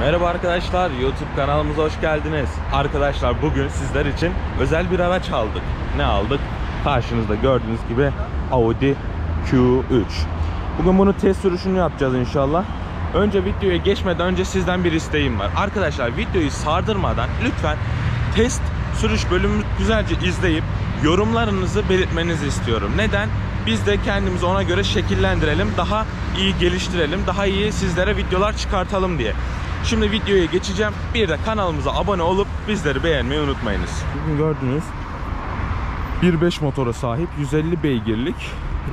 Merhaba arkadaşlar, YouTube kanalımıza hoş geldiniz. Arkadaşlar bugün sizler için özel bir araç aldık. Ne aldık? Karşınızda gördüğünüz gibi Audi Q3. Bugün bunu test sürüşünü yapacağız inşallah. Önce videoya geçmeden önce sizden bir isteğim var. Arkadaşlar videoyu sardırmadan lütfen test sürüş bölümümüzü güzelce izleyip yorumlarınızı belirtmenizi istiyorum. Neden? Biz de kendimizi ona göre şekillendirelim, daha iyi geliştirelim, daha iyi sizlere videolar çıkartalım diye. Şimdi videoya geçeceğim. Bir de kanalımıza abone olup bizleri beğenmeyi unutmayınız. Bugün gördünüz 1.5 motora sahip 150 beygirlik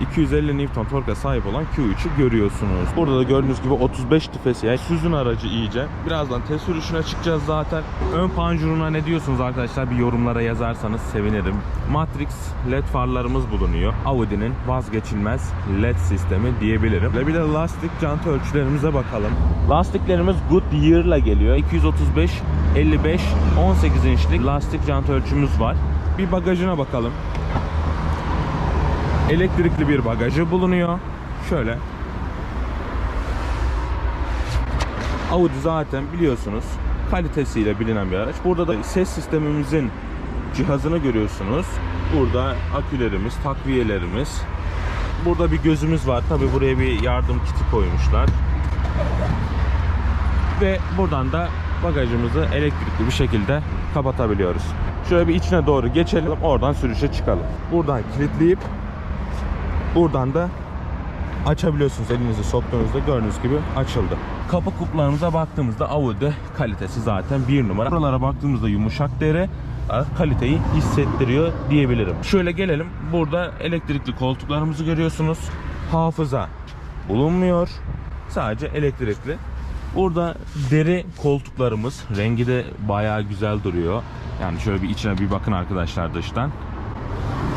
250 Newton torka sahip olan Q3'ü görüyorsunuz. Burada da gördüğünüz gibi 35 tüfesi yani süzün aracı iyice. Birazdan test sürüşüne çıkacağız zaten. Ön panjuruna ne diyorsunuz arkadaşlar bir yorumlara yazarsanız sevinirim. Matrix LED farlarımız bulunuyor. Audi'nin vazgeçilmez LED sistemi diyebilirim. Ve bir de lastik jant ölçülerimize bakalım. Lastiklerimiz Goodyear'la geliyor. 235 55 18 inçlik lastik jant ölçümüz var. Bir bagajına bakalım. Elektrikli bir bagajı bulunuyor. Şöyle. Audi zaten biliyorsunuz kalitesiyle bilinen bir araç. Burada da ses sistemimizin cihazını görüyorsunuz. Burada akülerimiz, takviyelerimiz. Burada bir gözümüz var. Tabi buraya bir yardım kiti koymuşlar. Ve buradan da bagajımızı elektrikli bir şekilde kapatabiliyoruz. Şöyle bir içine doğru geçelim. Oradan sürüşe çıkalım. Buradan kilitleyip buradan da açabiliyorsunuz elinizi soktuğunuzda gördüğünüz gibi açıldı. Kapı kuplarımıza baktığımızda Audi kalitesi zaten bir numara. Buralara baktığımızda yumuşak deri kaliteyi hissettiriyor diyebilirim. Şöyle gelelim. Burada elektrikli koltuklarımızı görüyorsunuz. Hafıza bulunmuyor. Sadece elektrikli. Burada deri koltuklarımız rengi de bayağı güzel duruyor. Yani şöyle bir içine bir bakın arkadaşlar dıştan.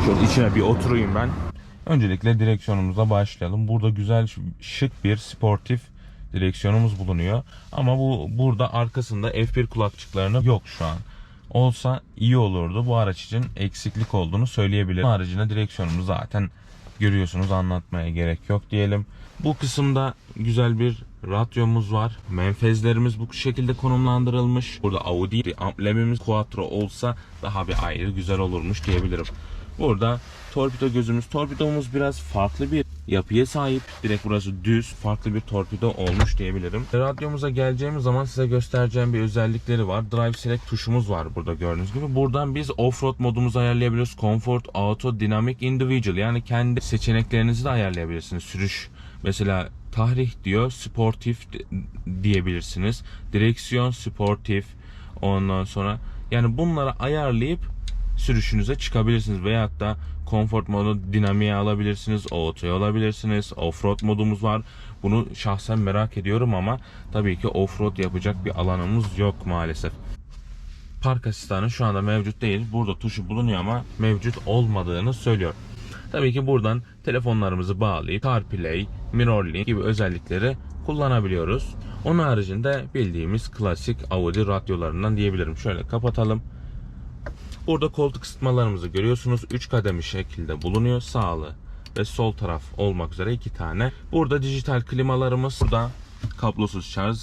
Şöyle içine bir oturayım ben. Öncelikle direksiyonumuza başlayalım. Burada güzel şık bir sportif direksiyonumuz bulunuyor. Ama bu burada arkasında F1 kulakçıklarını yok şu an. Olsa iyi olurdu. Bu araç için eksiklik olduğunu söyleyebilirim. Haricinde direksiyonumuzu zaten görüyorsunuz anlatmaya gerek yok diyelim. Bu kısımda güzel bir radyomuz var. Menfezlerimiz bu şekilde konumlandırılmış. Burada Audi amblemimiz Quattro olsa daha bir ayrı güzel olurmuş diyebilirim. Burada torpido gözümüz. Torpidomuz biraz farklı bir yapıya sahip. Direkt burası düz, farklı bir torpido olmuş diyebilirim. Radyomuza geleceğimiz zaman size göstereceğim bir özellikleri var. Drive Select tuşumuz var burada gördüğünüz gibi. Buradan biz Offroad modumuzu ayarlayabiliyoruz. Comfort, Auto, Dynamic, Individual. Yani kendi seçeneklerinizi de ayarlayabilirsiniz. Sürüş mesela tahrih diyor, sportif diyebilirsiniz. Direksiyon sportif. Ondan sonra yani bunları ayarlayıp sürüşünüze çıkabilirsiniz veyahut da Comfort modu dinamiğe alabilirsiniz, auto'ya alabilirsiniz. Offroad modumuz var. Bunu şahsen merak ediyorum ama tabii ki offroad yapacak bir alanımız yok maalesef. Park asistanı şu anda mevcut değil. Burada tuşu bulunuyor ama mevcut olmadığını söylüyor. Tabii ki buradan telefonlarımızı bağlayıp CarPlay, MirrorLink gibi özellikleri kullanabiliyoruz. Onun haricinde bildiğimiz klasik Audi radyolarından diyebilirim. Şöyle kapatalım. Burada koltuk ısıtmalarımızı görüyorsunuz. 3 kademli şekilde bulunuyor. Sağlı ve sol taraf olmak üzere iki tane. Burada dijital klimalarımız. Burada kablosuz şarj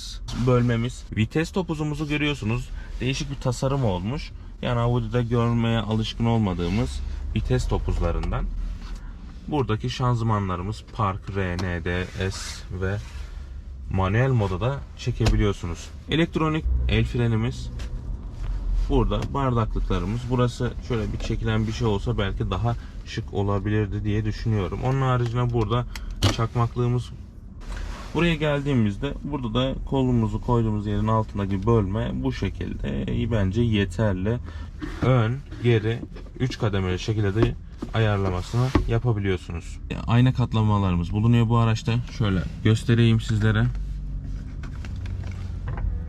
bölmemiz. Vites topuzumuzu görüyorsunuz. Değişik bir tasarım olmuş. Yani Audi'de görmeye alışkın olmadığımız vites topuzlarından. Buradaki şanzımanlarımız Park, R, N, D, S ve manuel moda da çekebiliyorsunuz. Elektronik el frenimiz Burada bardaklıklarımız. Burası şöyle bir çekilen bir şey olsa belki daha şık olabilirdi diye düşünüyorum. Onun haricinde burada çakmaklığımız Buraya geldiğimizde burada da kolumuzu koyduğumuz yerin altındaki bölme bu şekilde bence yeterli. Ön, geri 3 kademeli şekilde de ayarlamasını yapabiliyorsunuz. Ayna katlamalarımız bulunuyor bu araçta. Şöyle göstereyim sizlere.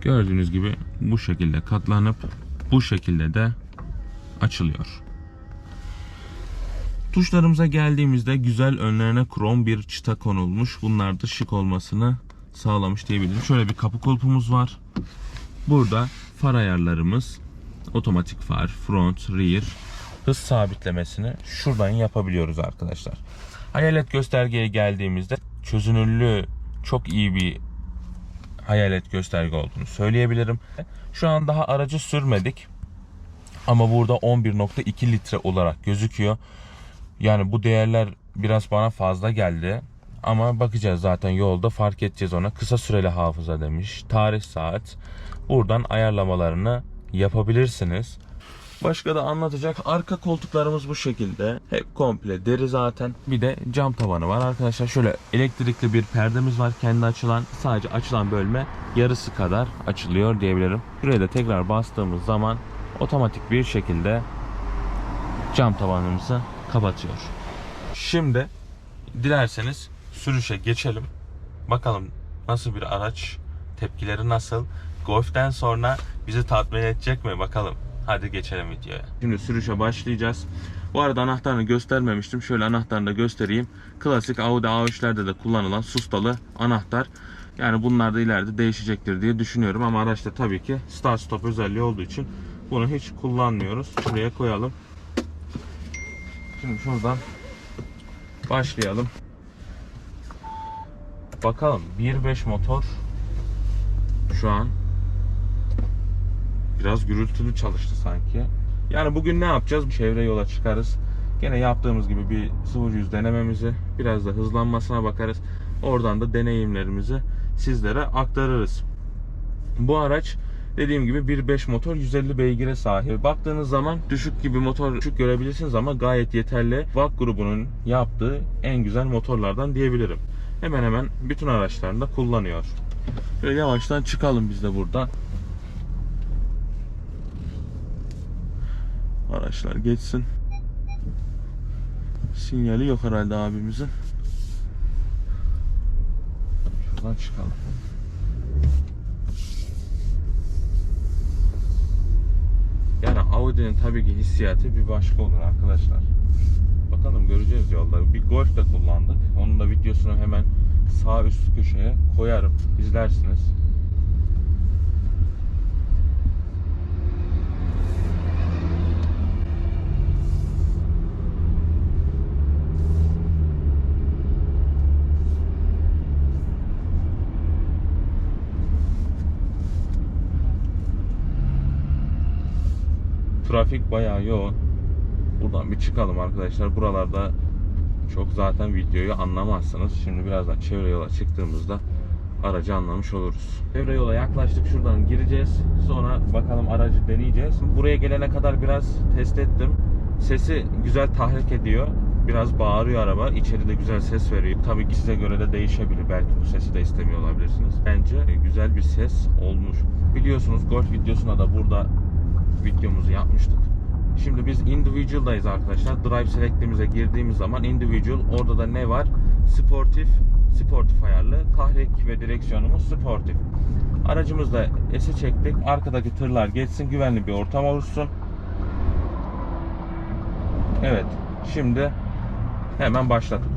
Gördüğünüz gibi bu şekilde katlanıp bu şekilde de açılıyor. Tuşlarımıza geldiğimizde güzel önlerine krom bir çıta konulmuş. Bunlar da şık olmasını sağlamış diyebilirim. Şöyle bir kapı kulpumuz var. Burada far ayarlarımız, otomatik far, front, rear, hız sabitlemesini şuradan yapabiliyoruz arkadaşlar. Hayalet göstergeye geldiğimizde çözünürlüğü çok iyi bir hayalet gösterge olduğunu söyleyebilirim. Şu an daha aracı sürmedik. Ama burada 11.2 litre olarak gözüküyor. Yani bu değerler biraz bana fazla geldi. Ama bakacağız zaten yolda fark edeceğiz ona. Kısa süreli hafıza demiş. Tarih saat. Buradan ayarlamalarını yapabilirsiniz. Başka da anlatacak arka koltuklarımız bu şekilde. Hep komple deri zaten. Bir de cam tavanı var arkadaşlar. Şöyle elektrikli bir perdemiz var. Kendi açılan sadece açılan bölme yarısı kadar açılıyor diyebilirim. Buraya da tekrar bastığımız zaman otomatik bir şekilde cam tavanımızı kapatıyor. Şimdi dilerseniz sürüşe geçelim. Bakalım nasıl bir araç, tepkileri nasıl? Golf'ten sonra bizi tatmin edecek mi bakalım. Hadi geçelim videoya. Şimdi sürüşe başlayacağız. Bu arada anahtarını göstermemiştim. Şöyle anahtarını da göstereyim. Klasik Audi A3'lerde de kullanılan sustalı anahtar. Yani bunlar da ileride değişecektir diye düşünüyorum. Ama araçta tabii ki start stop özelliği olduğu için bunu hiç kullanmıyoruz. Şuraya koyalım. Şimdi şuradan başlayalım. Bakalım 1.5 motor şu an biraz gürültülü çalıştı sanki. Yani bugün ne yapacağız? Çevre yola çıkarız. Gene yaptığımız gibi bir 0-100 denememizi, biraz da hızlanmasına bakarız. Oradan da deneyimlerimizi sizlere aktarırız. Bu araç dediğim gibi 1.5 motor 150 beygire sahip. Baktığınız zaman düşük gibi motor düşük görebilirsiniz ama gayet yeterli. VAK grubunun yaptığı en güzel motorlardan diyebilirim. Hemen hemen bütün araçlarında kullanıyor. Böyle yavaştan çıkalım biz de buradan. Araçlar geçsin. Sinyali yok herhalde abimizin. Şuradan çıkalım. Yani Audi'nin tabii ki hissiyatı bir başka olur arkadaşlar. Bakalım göreceğiz yolda. Bir Golf de kullandık. Onun da videosunu hemen sağ üst köşeye koyarım. İzlersiniz. Bayağı yoğun. Buradan bir çıkalım arkadaşlar. Buralarda çok zaten videoyu anlamazsınız. Şimdi birazdan çevre yola çıktığımızda aracı anlamış oluruz. Çevre yola yaklaştık. Şuradan gireceğiz. Sonra bakalım aracı deneyeceğiz. Buraya gelene kadar biraz test ettim. Sesi güzel tahrik ediyor. Biraz bağırıyor araba. İçeride güzel ses veriyor. Tabii ki size göre de değişebilir. Belki bu sesi de istemiyor olabilirsiniz. Bence güzel bir ses olmuş. Biliyorsunuz Golf videosuna da burada videomuzu yapmıştık. Şimdi biz individual'dayız arkadaşlar. Drive select'imize girdiğimiz zaman individual orada da ne var? Sportif, sportif ayarlı. Tahrik ve direksiyonumuz sportif. Aracımızda S'i çektik. Arkadaki tırlar geçsin. Güvenli bir ortam oluşsun. Evet. Şimdi hemen başladık.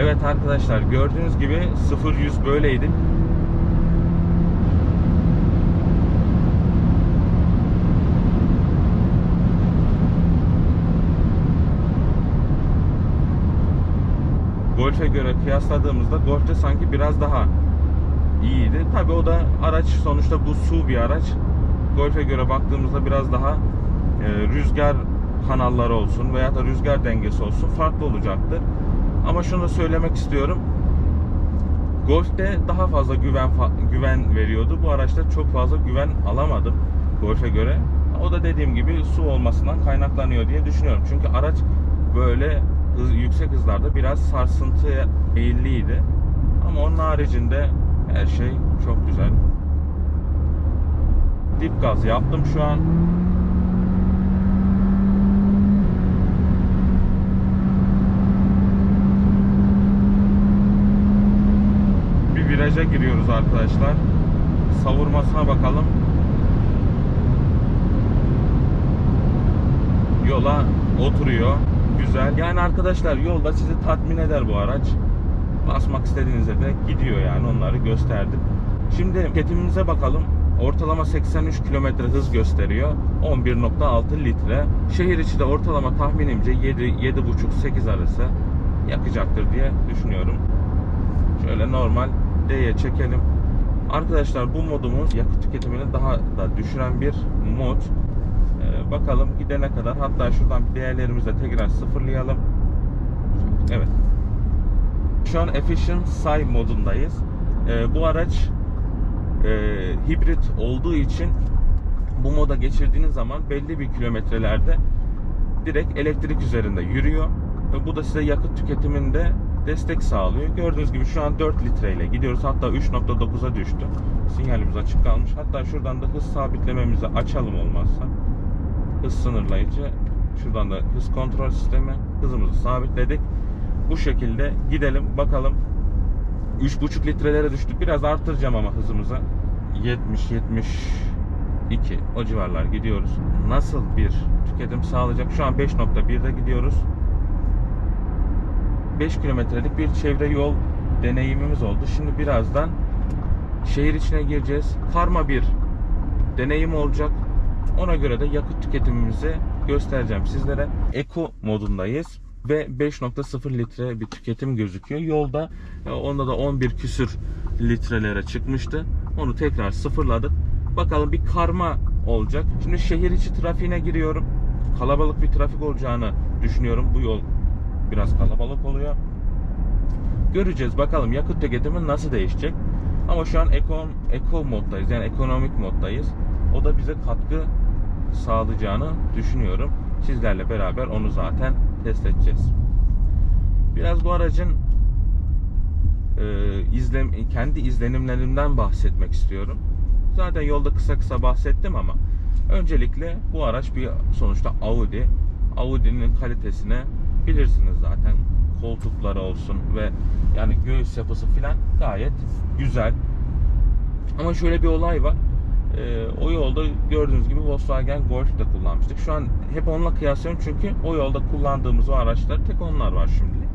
Evet arkadaşlar gördüğünüz gibi 0-100 böyleydi. Golf'e göre kıyasladığımızda Golf'te sanki biraz daha iyiydi. Tabi o da araç sonuçta bu su bir araç. Golf'e göre baktığımızda biraz daha e, rüzgar kanalları olsun veya da rüzgar dengesi olsun farklı olacaktır. Ama şunu da söylemek istiyorum. Golf'te daha fazla güven güven veriyordu. Bu araçta çok fazla güven alamadım Golf'e göre. O da dediğim gibi su olmasından kaynaklanıyor diye düşünüyorum. Çünkü araç böyle hız, yüksek hızlarda biraz sarsıntıya eğilliydi. Ama onun haricinde her şey çok güzel. Dip gaz yaptım şu an. Bir viraja giriyoruz arkadaşlar. Savurmasına bakalım. Yola oturuyor. Güzel. Yani arkadaşlar yolda sizi tatmin eder bu araç. basmak istediğinizde de gidiyor yani onları gösterdim. Şimdi tüketimimize bakalım. Ortalama 83 kilometre hız gösteriyor. 11.6 litre. Şehir içi de ortalama tahminimce 7 7.5-8 arası yakacaktır diye düşünüyorum. Şöyle normal D'ye çekelim. Arkadaşlar bu modumuz yakıt tüketimini daha da düşüren bir mod. Ee, bakalım gidene kadar hatta şuradan değerlerimizi de tekrar sıfırlayalım. Evet. Şu an Efficient Say modundayız. Ee, bu araç e, hibrit olduğu için bu moda geçirdiğiniz zaman belli bir kilometrelerde direkt elektrik üzerinde yürüyor. Bu da size yakıt tüketiminde destek sağlıyor. Gördüğünüz gibi şu an 4 litreyle gidiyoruz. Hatta 3.9'a düştü. Sinyalimiz açık kalmış. Hatta şuradan da hız sabitlememizi açalım olmazsa. Hız sınırlayıcı. Şuradan da hız kontrol sistemi. Hızımızı sabitledik. Bu şekilde gidelim bakalım. 3.5 litrelere düştük. Biraz arttıracağım ama hızımızı. 70 72 o civarlar gidiyoruz. Nasıl bir tüketim sağlayacak? Şu an 5.1'de gidiyoruz. 5 kilometrelik bir çevre yol deneyimimiz oldu. Şimdi birazdan şehir içine gireceğiz. Karma bir deneyim olacak. Ona göre de yakıt tüketimimizi göstereceğim sizlere. Eko modundayız ve 5.0 litre bir tüketim gözüküyor. Yolda e, onda da 11 küsür litrelere çıkmıştı. Onu tekrar sıfırladık. Bakalım bir karma olacak. Şimdi şehir içi trafiğine giriyorum. Kalabalık bir trafik olacağını düşünüyorum. Bu yol biraz kalabalık oluyor. Göreceğiz bakalım yakıt tüketimi nasıl değişecek. Ama şu an eko, eko moddayız yani ekonomik moddayız. O da bize katkı sağlayacağını düşünüyorum. Sizlerle beraber onu zaten test edeceğiz. Biraz bu aracın e, izlem kendi izlenimlerimden bahsetmek istiyorum. Zaten yolda kısa kısa bahsettim ama öncelikle bu araç bir sonuçta Audi. Audi'nin kalitesine bilirsiniz zaten. Koltukları olsun ve yani göğüs yapısı filan gayet güzel. Ama şöyle bir olay var. Ee, o yolda gördüğünüz gibi Volkswagen Golf de kullanmıştık. Şu an hep onunla kıyaslıyorum çünkü o yolda kullandığımız o araçlar tek onlar var şimdi.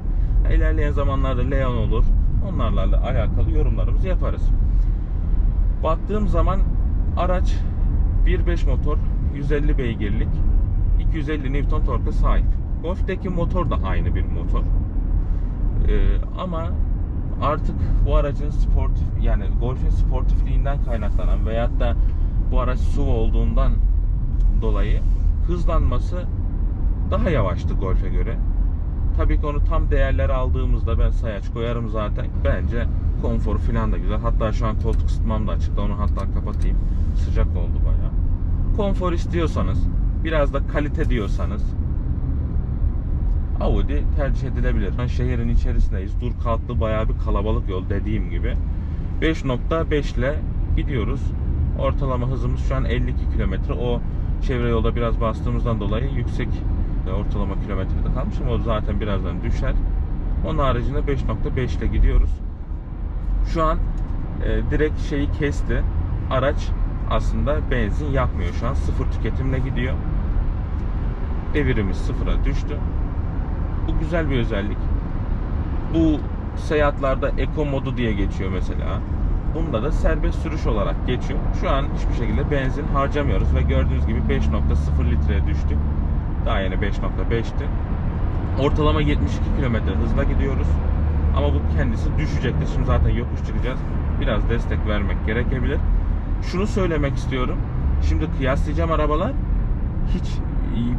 İlerleyen zamanlarda Leon olur. Onlarla alakalı yorumlarımızı yaparız. Baktığım zaman araç 1.5 motor 150 beygirlik 250 Newton torka sahip. Golf'teki motor da aynı bir motor. Ee, ama artık bu aracın sportif yani Golf'in sportifliğinden kaynaklanan veyahut da bu araç SUV olduğundan dolayı hızlanması daha yavaştı Golf'e göre. Tabii ki onu tam değerleri aldığımızda ben sayaç koyarım zaten. Bence konforu falan da güzel. Hatta şu an koltuk ısıtmam da açıkta. Onu hatta kapatayım. Sıcak oldu bayağı. Konfor istiyorsanız, biraz da kalite diyorsanız Audi tercih edilebilir. Ben şehrin içerisindeyiz. Dur kalklı bayağı bir kalabalık yol dediğim gibi. 5.5 ile gidiyoruz. Ortalama hızımız şu an 52 kilometre. O çevre yolda biraz bastığımızdan dolayı yüksek ortalama kilometrede kalmış ama o zaten birazdan düşer. Onun haricinde 5.5 ile gidiyoruz. Şu an e, direkt şeyi kesti. Araç aslında benzin yakmıyor şu an. Sıfır tüketimle gidiyor. Devirimiz sıfıra düştü. Bu güzel bir özellik. Bu seyahatlerde Eco modu diye geçiyor mesela. Bunda da serbest sürüş olarak geçiyor. Şu an hiçbir şekilde benzin harcamıyoruz ve gördüğünüz gibi 5.0 litreye düştük. Daha yeni 5.5'ti. Ortalama 72 km hızla gidiyoruz. Ama bu kendisi düşecektir. Şimdi zaten yokuş çıkacağız. Biraz destek vermek gerekebilir. Şunu söylemek istiyorum. Şimdi kıyaslayacağım arabalar hiç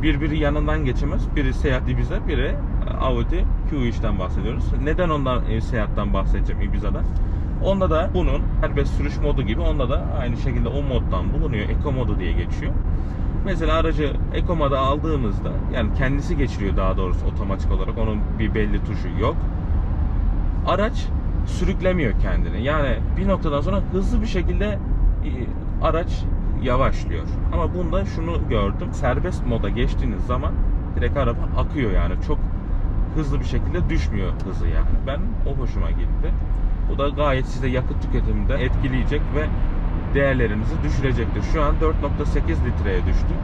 birbiri yanından geçemez. Biri Seat Ibiza, biri Audi Q3'ten bahsediyoruz. Neden ondan e, bahsedeceğim Ibiza'dan? Onda da bunun serbest sürüş modu gibi onda da aynı şekilde o moddan bulunuyor. Eco modu diye geçiyor. Mesela aracı Eco moda aldığımızda yani kendisi geçiriyor daha doğrusu otomatik olarak. Onun bir belli tuşu yok. Araç sürüklemiyor kendini. Yani bir noktadan sonra hızlı bir şekilde e, araç yavaşlıyor. Ama bunda şunu gördüm. Serbest moda geçtiğiniz zaman direkt araba akıyor yani. Çok hızlı bir şekilde düşmüyor hızı yani. Ben o hoşuma gitti. Bu da gayet size yakıt tüketiminde etkileyecek ve değerlerinizi düşürecektir. Şu an 4.8 litreye düştü.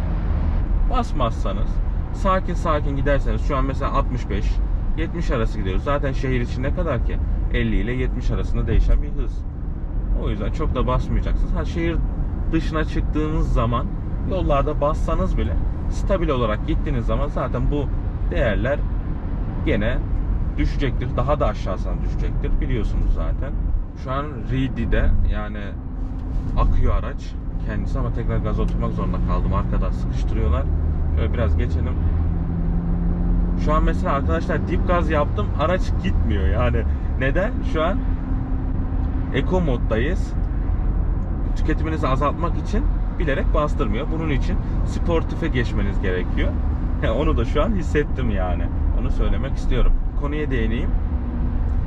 Basmazsanız sakin sakin giderseniz şu an mesela 65 70 arası gidiyoruz. Zaten şehir için ne kadar ki 50 ile 70 arasında değişen bir hız. O yüzden çok da basmayacaksınız. Ha şehir dışına çıktığınız zaman yollarda bassanız bile stabil olarak gittiğiniz zaman zaten bu değerler gene düşecektir. Daha da aşağısına düşecektir. Biliyorsunuz zaten. Şu an Reedy'de yani akıyor araç kendisi ama tekrar gaz oturmak zorunda kaldım. Arkadan sıkıştırıyorlar. Şöyle biraz geçelim. Şu an mesela arkadaşlar dip gaz yaptım. Araç gitmiyor yani. Neden? Şu an Eco moddayız. Tüketiminizi azaltmak için bilerek bastırmıyor. Bunun için sportife geçmeniz gerekiyor. Onu da şu an hissettim yani. Onu söylemek istiyorum. Konuya değineyim.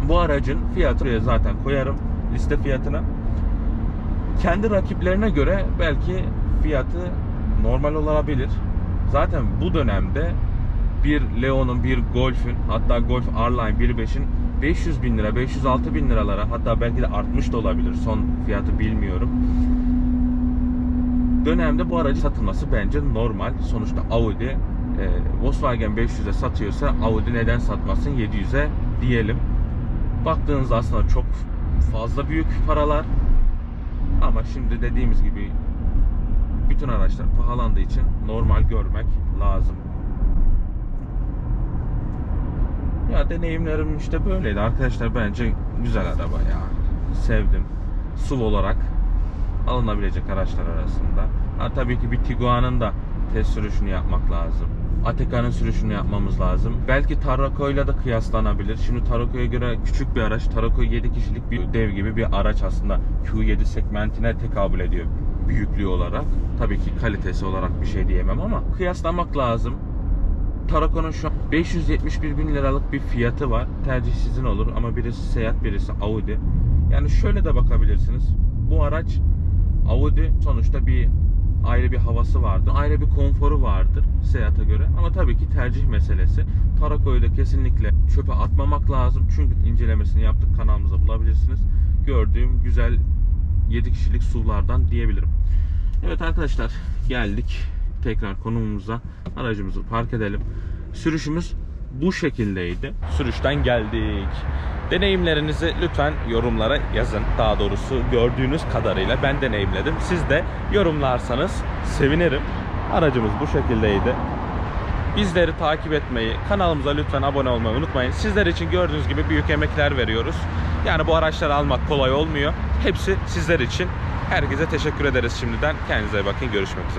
Bu aracın fiyatını zaten koyarım liste fiyatına. Kendi rakiplerine göre belki fiyatı normal olabilir. Zaten bu dönemde bir Leon'un, bir Golf'ün hatta Golf R-Line 1.5'in 500 bin lira, 506 bin liralara hatta belki de artmış da olabilir. Son fiyatı bilmiyorum. Dönemde bu aracı satılması bence normal. Sonuçta Audi e, Volkswagen 500'e satıyorsa Audi neden satmasın 700'e diyelim. Baktığınızda aslında çok fazla büyük paralar. Ama şimdi dediğimiz gibi bütün araçlar pahalandığı için normal görmek lazım. Ya deneyimlerim işte böyleydi arkadaşlar bence güzel araba ya. Sevdim. SUV olarak alınabilecek araçlar arasında. Ha tabii ki bir Tiguan'ın da test sürüşünü yapmak lazım. Ateka'nın sürüşünü yapmamız lazım. Belki Tarraco'yla da kıyaslanabilir. Şimdi Tarraco'ya göre küçük bir araç. Tarraco 7 kişilik bir dev gibi bir araç aslında. Q7 segmentine tekabül ediyor büyüklüğü olarak. Tabii ki kalitesi olarak bir şey diyemem ama kıyaslamak lazım. Tarako'nun şu an 571 bin liralık bir fiyatı var. Tercih sizin olur ama birisi Seat birisi Audi. Yani şöyle de bakabilirsiniz. Bu araç Audi sonuçta bir ayrı bir havası vardır. Ayrı bir konforu vardır Seat'a göre. Ama tabii ki tercih meselesi. Tarako'yu da kesinlikle çöpe atmamak lazım. Çünkü incelemesini yaptık kanalımızda bulabilirsiniz. Gördüğüm güzel 7 kişilik SUV'lardan diyebilirim. Evet arkadaşlar geldik tekrar konumumuza. Aracımızı park edelim. Sürüşümüz bu şekildeydi. Sürüşten geldik. Deneyimlerinizi lütfen yorumlara yazın. Daha doğrusu gördüğünüz kadarıyla ben deneyimledim. Siz de yorumlarsanız sevinirim. Aracımız bu şekildeydi. Bizleri takip etmeyi, kanalımıza lütfen abone olmayı unutmayın. Sizler için gördüğünüz gibi büyük emekler veriyoruz. Yani bu araçları almak kolay olmuyor. Hepsi sizler için. Herkese teşekkür ederiz şimdiden. Kendinize bakın. Görüşmek üzere.